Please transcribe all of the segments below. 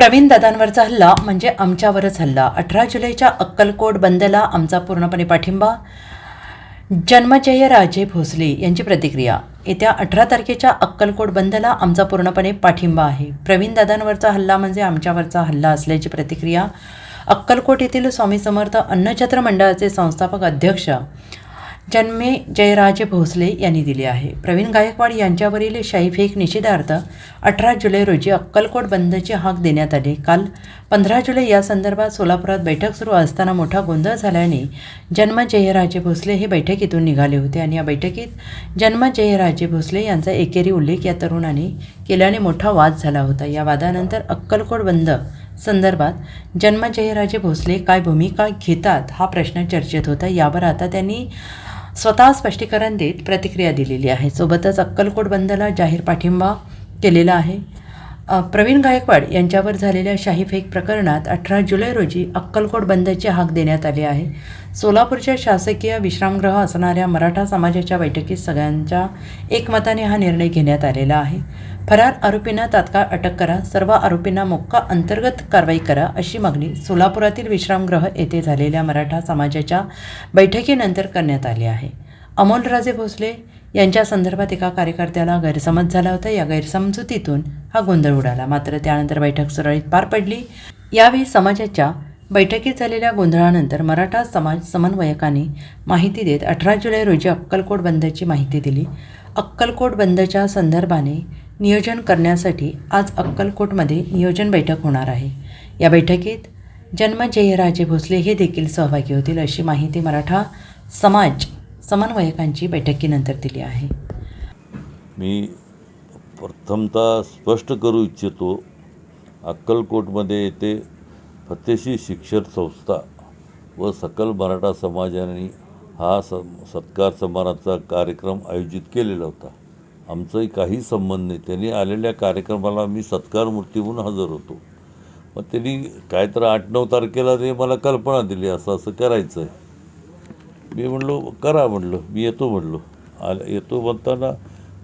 प्रवीण दादांवरचा हल्ला म्हणजे आमच्यावरच हल्ला. अठरा जुलैच्या अक्कलकोट बंदला आमचा पूर्णपणे पाठिंबा. जन्मजयराजे भोसले यांची प्रतिक्रिया. येत्या अठरा तारखेच्या अक्कलकोट बंदला आमचा पूर्णपणे पाठिंबा आहे. प्रवीण दादांवरचा हल्ला म्हणजे आमच्यावरचा हल्ला असल्याची प्रतिक्रिया. अक्कलकोट येथील स्वामी समर्थ अन्नछत्र मंडळाचे संस्थापक अध्यक्ष जन्मे जयराजे भोसले यांनी दिली आहे. प्रवीण गायकवाड यांच्यावरील शाहीफेक निषेधार्थ अठरा जुलै रोजी अक्कलकोट बंदची हाक देण्यात आली. काल पंधरा जुलै या संदर्भात सोलापुरात बैठक सुरू असताना मोठा गोंधळ झाल्याने जन्म जयराजे भोसले हे बैठकीतून निघाले होते आणि या बैठकीत जन्म जयराजे भोसले यांचा एकेरी उल्लेख या तरुणाने केल्याने मोठा वाद झाला होता. या वादानंतर अक्कलकोट बंद संदर्भात जन्म जयराजे भोसले काय भूमिका घेतात हा प्रश्न चर्चेत होता. यावर आता त्यांनी स्वतः स्पष्टीकरण देत प्रतिक्रिया दिलेली आहे. सोबतच अक्कलकोट बंदला जाहीर पाठिंबा केलेला आहे. प्रवीण गायकवाड यांच्यावर झालेल्या शाहीफेक प्रकरणात अठरा जुलै रोजी अक्कलकोट बंदची हाक देण्यात आली आहे. सोलापूरच्या शासकीय विश्रामगृह असणाऱ्या मराठा समाजाच्या बैठकीत सगळ्यांच्या एकमताने हा निर्णय घेण्यात आलेला आहे. फरार आरोपींना तात्काळ अटक करा सर्व आरोपींना मोक्का अंतर्गत कारवाई करा अशी मागणी सोलापुरातील विश्रामगृह येथे झालेल्या मराठा समाजाच्या बैठकीनंतर करण्यात आली आहे. अमोलराजे भोसले यांच्या संदर्भात एका कार्यकर्त्याला गैरसमज झाला होता. या गैरसमजुतीतून हा गोंधळ उडाला. मात्र त्यानंतर बैठक सुरळीत पार पडली. यावेळी समाजाच्या बैठकीत झालेल्या गोंधळानंतर मराठा समाज समन्वयकांनी माहिती देत अठरा जुलै रोजी अक्कलकोट बंदची माहिती दिली. अक्कलकोट बंदच्या संदर्भाने नियोजन करण्यासाठी आज अक्कलकोटमध्ये नियोजन बैठक होणार आहे. या बैठकीत जन्मजयराजे भोसले हे देखील सहभागी होतील अशी माहिती मराठा समाज समन्वयकांची बैठकीनंतर दिली आहे. मी प्रथमतः स्पष्ट करू इच्छितो अक्कलकोटमध्ये येथे फतेशी शिक्षण संस्था व सकल मराठा समाजाने हा स सत्कार समारंभाचा कार्यक्रम आयोजित केलेला होता. आमचाही काही संबंध नाही. त्यांनी आलेल्या कार्यक्रमाला मी सत्कार मूर्ती म्हणून हजर होतो. मग त्यांनी काय तर आठ नऊ तारखेला ते मला कल्पना दिली असं असं करायचं आहे मी म्हणलो करा म्हणलं. मी येतो म्हणलो. आले येतो म्हणताना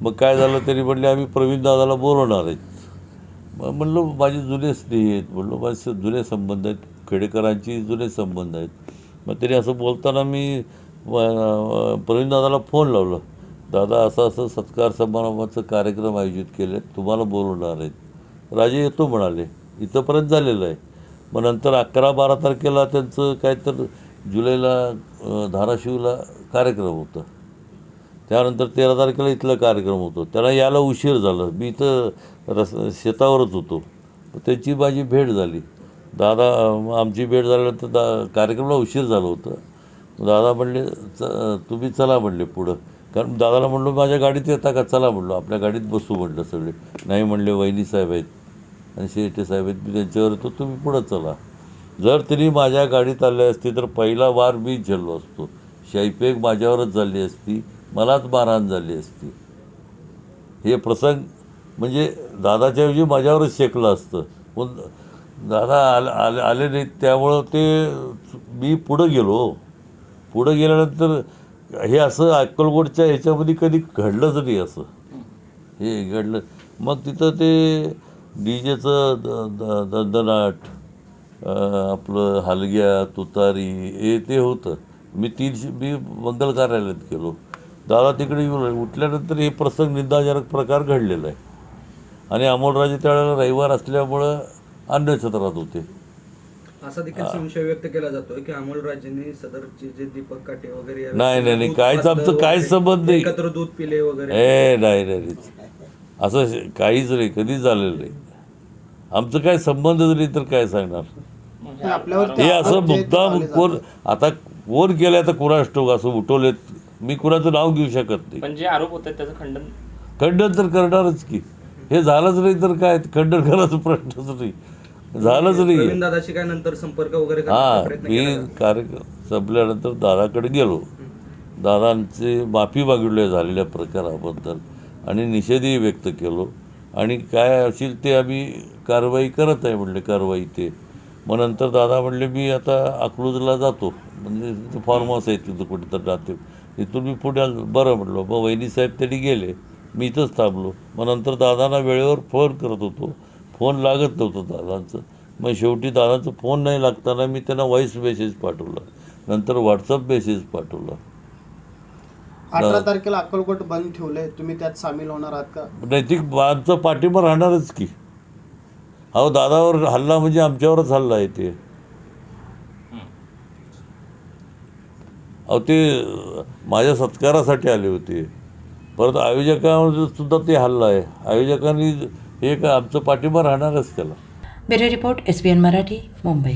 मग काय झालं तरी म्हणले आम्ही प्रवीण दादाला बोलवणार आहेत. मग म्हणलो माझे जुने स्नेही आहेत. म्हणलो माझे जुने संबंध आहेत. खेडेकरांची जुने संबंध आहेत. मग त्यांनी असं बोलताना मी प्रवीण दादाला फोन लावलं. दादा असं असं सत्कार समारंभाचं कार्यक्रम आयोजित केले तुम्हाला बोलवणार आहेत. राजे येतो म्हणाले. इथंपर्यंत झालेलं आहे. मग नंतर अकरा बारा तारखेला त्यांचं काय तर जुलैला धाराशिवला कार्यक्रम होता. त्यानंतर तेरा तारखेला इथला कार्यक्रम होतो. त्याला यायला उशीर झाला. मी इथं रस शेतावरच होतो. त्याची माझी भेट झाली. दादा आमची भेट झाल्यानंतर दा कार्यक्रमाला उशीर झालं होतं. दादा म्हणले च तुम्ही चला म्हणले पुढं. कारण दादाला म्हणलो माझ्या गाडीत येता का? चला म्हणलो. आपल्या गाडीत बसू म्हटलं सगळे. नाही म्हणले वहिनी साहेब आहेत. आणि शेटे साहेब आहेत. मी त्यांच्यावर येतो तुम्ही पुढं चला. जर तिने माझ्या गाडीत आले असती तर पहिला वार मीच झेललो असतो. शैपेक माझ्यावरच झाली असती मलाच मारहाण झाली असती. हे प्रसंग म्हणजे दादाच्या ऐवजी माझ्यावरच शेकलं असतं. पण दादा आले आले आले नाहीत त्यामुळं ते मी पुढं गेलो. पुढं गेल्यानंतर हे असं अक्कलकोटच्या ह्याच्यामध्ये कधी घडलंच नाही असं. हे घडलं. मग तिथं ते डी जेचं द द दंदनाट आपलं हलग्या तुतारी हे ते होतं. मी तीनशे मी मंगल कार्यालयात गेलो. दादा तिकडे येऊन उठल्यानंतर हे प्रसंग निंदाजनक प्रकार घडलेला आहे. आणि अमोलराजे त्यावेळेला रविवार असल्यामुळं अन्नछत्रात होते. असा देखील संशय व्यक्त केला जातोय की अमोल राजेंनी सदरचे जे दीपक काटे वगैरे नाही, नाही, नाही. काहीच आमचं काहीच संबंध नाही. एकत्र दूध पिले वगैरे. ए नाही नाही नाही. असं काहीच नाही. कधीच झालेलं नाही. आमचं काय संबंधच नाही तर काय सांगणार? हे असं मुद्दाम कोण आता कोण केलं तर कुणास ठोक असं उठवलेत? मी कुणाचं नाव घेऊ शकत नाही. पण जे आरोप होतात त्याचं खंडन खंडन तर करणारच की. हे झालंच नाही तर काय? खंडन करायचा प्रश्नच नाही. झालंच नाही. दादाशी काय नंतर संपर्क वगैरे हा मी? कार्यक्रम संपल्यानंतर दादाकडे गेलो. दादांचे माफी मागितले झालेल्या प्रकाराबद्दल आणि निषेधही व्यक्त केलो. आणि काय असेल ते आम्ही कारवाई करत आहे म्हणले कारवाई ते मग नंतर दादा म्हणले मी आता अकलूजला जातो. म्हणजे फार्म हाऊस आहे तिथं कुठं तर राहते. इथून मी पुण्याला बरं म्हटलं मग वहिनीसाहेब त्यांनी गेले. मी इथंच थांबलो. मग नंतर दादांना वेळेवर फोन करत होतो. फोन लागत नव्हतं दादांचं. मग शेवटी दादांचा फोन नाही लागताना मी त्यांना व्हॉईस मेसेज पाठवला. नंतर व्हॉट्सअप मेसेज पाठवला. अठरा तारखेला अक्कलकोट बंद ठेवलंय. तुम्ही त्यात सामील होणार आहात का? नैतिक आमचा पाठिंबा राहणारच की. अहो दादावर हल्ला म्हणजे आमच्यावरच हल्ला आहे ते. अहो ते माझ्या सत्कारासाठी आले होते. परत आयोजकांवर सुद्धा ते हल्ला आहे. आयोजकांनी हे का आमचं पाठिंबा राहणारच त्याला. Bureau report S B N Marathi Mumbai.